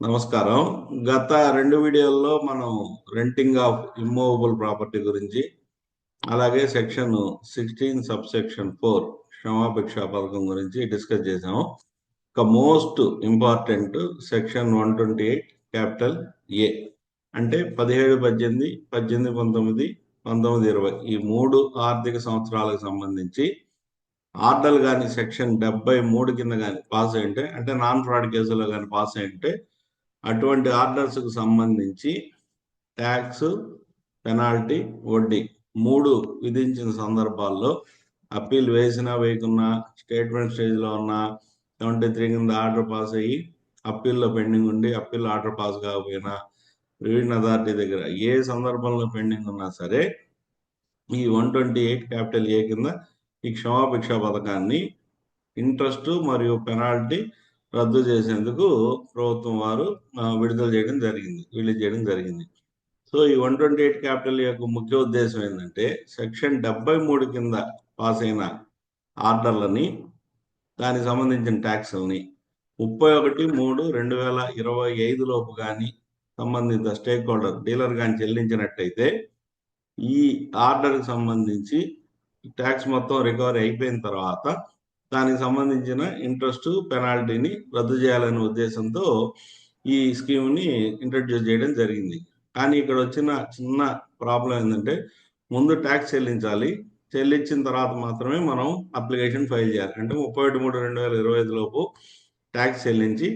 నమస్కారం. గత రెండు వీడియోల్లో మనం రెంటింగ్ ఆఫ్ ఇమ్మూవబుల్ ప్రాపర్టీ గురించి అలాగే section sixteen sub section four క్షమాపేక్ష పథకం గురించి డిస్కస్ చేసాము ఒక most important section one twenty eight capital A అంటే పదిహేడు పద్దెనిమిది పద్దెనిమిది పంతొమ్మిది పంతొమ్మిది ఇరవై ఈ మూడు ఆర్థిక సంవత్సరాలకు సంబంధించి ఆర్డర్లు కానీ సెక్షన్ డెబ్బై మూడు కింద కానీ పాస్ అయింటే అంటే నాన్ ఫ్రాడ్ కేసులో కానీ పాస్ అయింటే అటువంటి ఆర్డర్స్కు సంబంధించి ట్యాక్స్ పెనాల్టీ వడ్డీ మూడు విధించిన సందర్భాల్లో అప్పీల్ వేసినా వేయకున్నా స్టేట్మెంట్ స్టేజ్లో ఉన్న సెవెంటీ త్రీ కింద ఆర్డర్ పాస్ అయ్యి అప్పీల్లో పెండింగ్ ఉండి అప్పీల్ ఆర్డర్ పాస్ కాకపోయినా రివిజన్ అథారిటీ దగ్గర ఏ సందర్భంలో పెండింగ్ ఉన్నా సరే ఈ one twenty eight capital A కింద ఈ క్షమాభిక్ష పథకాన్ని ఇంట్రెస్ట్ మరియు పెనాల్టీ రద్దు చేసేందుకు ప్రభుత్వం వారు విడుదల చేయడం జరిగింది రిలీజ్ చేయడం జరిగింది. సో ఈ వన్ ట్వంటీ ఎయిట్ క్యాపిటల్ యొక్క ముఖ్య ఉద్దేశం ఏంటంటే సెక్షన్ డెబ్బై మూడు కింద పాస్ అయిన ఆర్డర్లని దానికి సంబంధించిన ట్యాక్స్ని ముప్పై ఒకటి మూడు రెండు వేల ఇరవై ఐదు లోపు కానీ సంబంధిత స్టేక్ హోల్డర్ డీలర్ కానీ చెల్లించినట్టయితే ఈ ఆర్డర్కి సంబంధించి ట్యాక్స్ మొత్తం రికవరీ అయిపోయిన తర్వాత దానికి సంబంధించిన ఇంట్రెస్ట్ పెనాల్టీని రద్దు చేయాలనే ఉద్దేశంతో ఈ స్కీమ్ని ఇంట్రడ్యూస్ చేయడం జరిగింది. కానీ ఇక్కడ వచ్చిన చిన్న ప్రాబ్లం ఏంటంటే ముందు ట్యాక్స్ చెల్లించాలి. చెల్లించిన తర్వాత మాత్రమే మనం అప్లికేషన్ ఫైల్ చేయాలి. అంటే ముప్పై ఒకటి మూడు రెండు వేల ఇరవై ఐదు లోపు ట్యాక్స్ చెల్లించి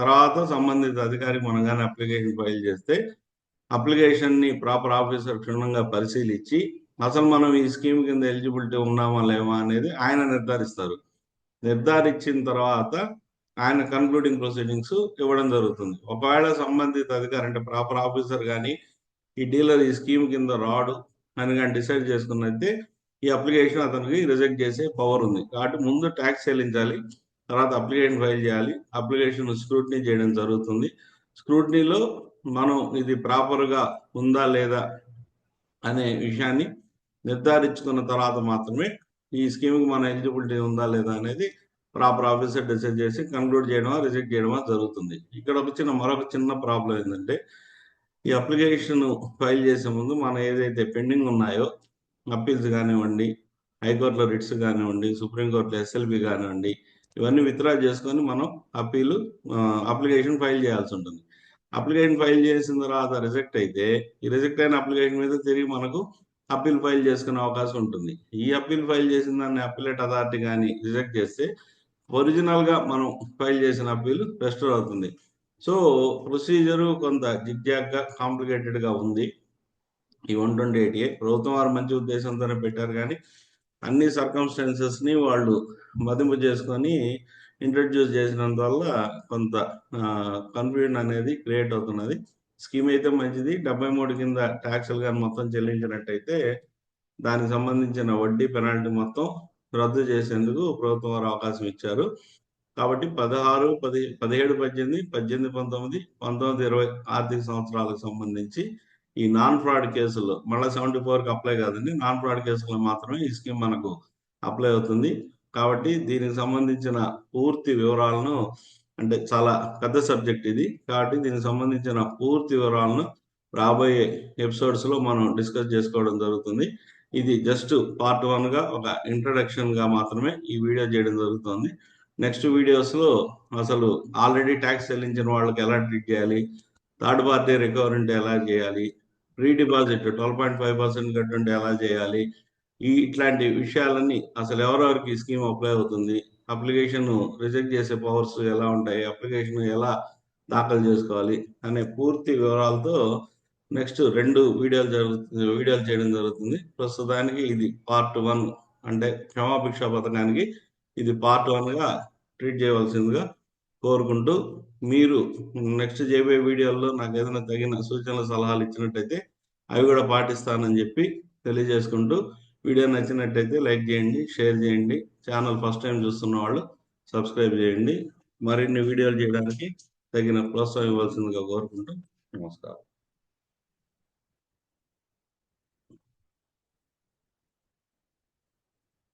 తర్వాత సంబంధిత అధికారికి మనం కానీ అప్లికేషన్ ఫైల్ చేస్తే అప్లికేషన్ని ప్రాపర్ ఆఫీసర్ క్షుణ్ణంగా పరిశీలించి అసలు మనం ఈ స్కీమ్ కింద ఎలిజిబిలిటీ ఉన్నామా లేవా అనేది ఆయన నిర్ధారిస్తారు. నిర్ధారించిన తర్వాత ఆయన కన్క్లూడింగ్ ప్రొసీడింగ్స్ ఇవ్వడం జరుగుతుంది. ఒకవేళ సంబంధిత అధికారి అంటే ప్రాపర్ ఆఫీసర్ కానీ ఈ డీలర్ ఈ స్కీమ్ కింద రాడు అని కానీ డిసైడ్ చేసుకున్నైతే ఈ అప్లికేషన్ అతనికి రిజెక్ట్ చేసే పవర్ ఉంది. కాబట్టి ముందు ట్యాక్స్ చెల్లించాలి తర్వాత అప్లికేషన్ ఫైల్ చేయాలి అప్లికేషన్ స్క్రూటినీ చేయడం జరుగుతుంది. స్క్రూటినీలో మనం ఇది ప్రాపర్గా ఉందా లేదా అనే విషయాన్ని నిర్ధారించుకున్న తర్వాత మాత్రమే ఈ స్కీమ్కి మన ఎలిజిబిలిటీ ఉందా లేదా అనేది ప్రాపర్ ఆఫీసర్ డిసైడ్ చేసి కన్క్లూడ్ చేయడమా రిజెక్ట్ చేయడమా జరుగుతుంది. ఇక్కడ ఒక చిన్న మరొక చిన్న ప్రాబ్లం ఏంటంటే ఈ అప్లికేషన్ ఫైల్ చేసే ముందు మన ఏదైతే పెండింగ్ ఉన్నాయో అప్పీల్స్ కానివ్వండి హైకోర్టులో రిట్స్ కానివ్వండి సుప్రీంకోర్టులో ఎస్ఎల్బి కానివ్వండి ఇవన్నీ విత్డ్రా చేసుకొని మనం అప్పీలు అప్లికేషన్ ఫైల్ చేయాల్సి ఉంటుంది. అప్లికేషన్ ఫైల్ చేసిన తర్వాత రిజెక్ట్ అయితే ఈ రిజెక్ట్ అయిన అప్లికేషన్ మీద తిరిగి మనకు అప్పీల్ ఫైల్ చేసుకునే అవకాశం ఉంటుంది. ఈ అప్పీల్ ఫైల్ చేసిన దాన్ని అప్పీలేట్ అథారిటీ కానీ రిజెక్ట్ చేస్తే ఒరిజినల్గా మనం ఫైల్ చేసిన అప్పీల్ రెస్టోర్ అవుతుంది. సో ప్రొసీజరు కొంత జిగ్జాగ్గా కాంప్లికేటెడ్గా ఉంది. ఈ వన్ ట్వంటీ ఎయిట్ ఏ. ప్రభుత్వం వారు మంచి ఉద్దేశంతోనే పెట్టారు కానీ అన్ని సర్కమ్స్టాన్సెస్ని వాళ్ళు మదింపు చేసుకొని ఇంట్రడ్యూస్ చేసినందువల్ల కొంత కన్ఫ్యూజన్ అనేది క్రియేట్ అవుతున్నది. స్కీమ్ అయితే మంచిది. డెబ్బై మూడు కింద ట్యాక్సులు కానీ మొత్తం చెల్లించినట్టయితే దానికి సంబంధించిన వడ్డీ పెనాల్టీ మొత్తం రద్దు చేసేందుకు ప్రభుత్వం వారు అవకాశం ఇచ్చారు. కాబట్టి పదహారు పది పదిహేడు పద్దెనిమిది పద్దెనిమిది పంతొమ్మిది పంతొమ్మిది ఇరవై ఆర్థిక సంవత్సరాలకు సంబంధించి ఈ నాన్ ఫ్రాడ్ కేసులు మళ్ళీ సెవెంటీ ఫోర్కి అప్లై కాదండి. నాన్ ఫ్రాడ్ కేసులో మాత్రమే ఈ స్కీమ్ మనకు అప్లై అవుతుంది. కాబట్టి దీనికి సంబంధించిన పూర్తి వివరాలను అంటే చాలా పెద్ద సబ్జెక్ట్ ఇది. కాబట్టి దీనికి సంబంధించిన పూర్తి వివరాలను రాబోయే ఎపిసోడ్స్లో మనం డిస్కస్ చేసుకోవడం జరుగుతుంది. ఇది జస్ట్ పార్ట్ వన్గా ఒక ఇంట్రడక్షన్గా మాత్రమే ఈ వీడియో చేయడం జరుగుతుంది. నెక్స్ట్ వీడియోస్లో అసలు ఆల్రెడీ ట్యాక్స్ చెల్లించిన వాళ్ళకి ఎలా ట్రీట్ చేయాలి? థర్డ్ పార్టీ రికవరీ ఉంటే ఎలా చేయాలి? Pre deposit twelve point five percent కట్టుంటే ఎలా చేయాలి? ఈ ఇట్లాంటి విషయాలన్నీ అసలు ఎవరెవరికి స్కీమ్ అప్లై అవుతుంది? అప్లికేషన్ రిజెక్ట్ చేసే పవర్స్ ఎలా ఉంటాయి అప్లికేషన్ ఎలా దాఖలు చేసుకోవాలి అనే పూర్తి వివరాలతో నెక్స్ట్ రెండు వీడియోలు జరుగుతుంది వీడియోలు చేయడం జరుగుతుంది. ప్రస్తుతానికి ఇది పార్ట్ వన్ అంటే క్షమాభిక్ష పథకానికి ఇది పార్ట్ వన్గా ట్రీట్ చేయవలసిందిగా కోరుకుంటూ మీరు నెక్స్ట్ చేయబోయే వీడియోల్లో నాకు ఏదైనా తగిన సూచనలు సలహాలు ఇచ్చినట్టయితే అవి కూడా పాటిస్తానని చెప్పి తెలియజేసుకుంటూ వీడియో నచ్చినట్టయితే లైక్ చేయండి షేర్ చేయండి. ఛానల్ ఫస్ట్ టైం చూస్తున్న వాళ్ళు సబ్స్క్రైబ్ చేయండి. మరిన్ని వీడియోలు చేయడానికి తగిన ప్రోత్సాహం ఇవ్వాల్సిందిగా కోరుకుంటూ నమస్కారం.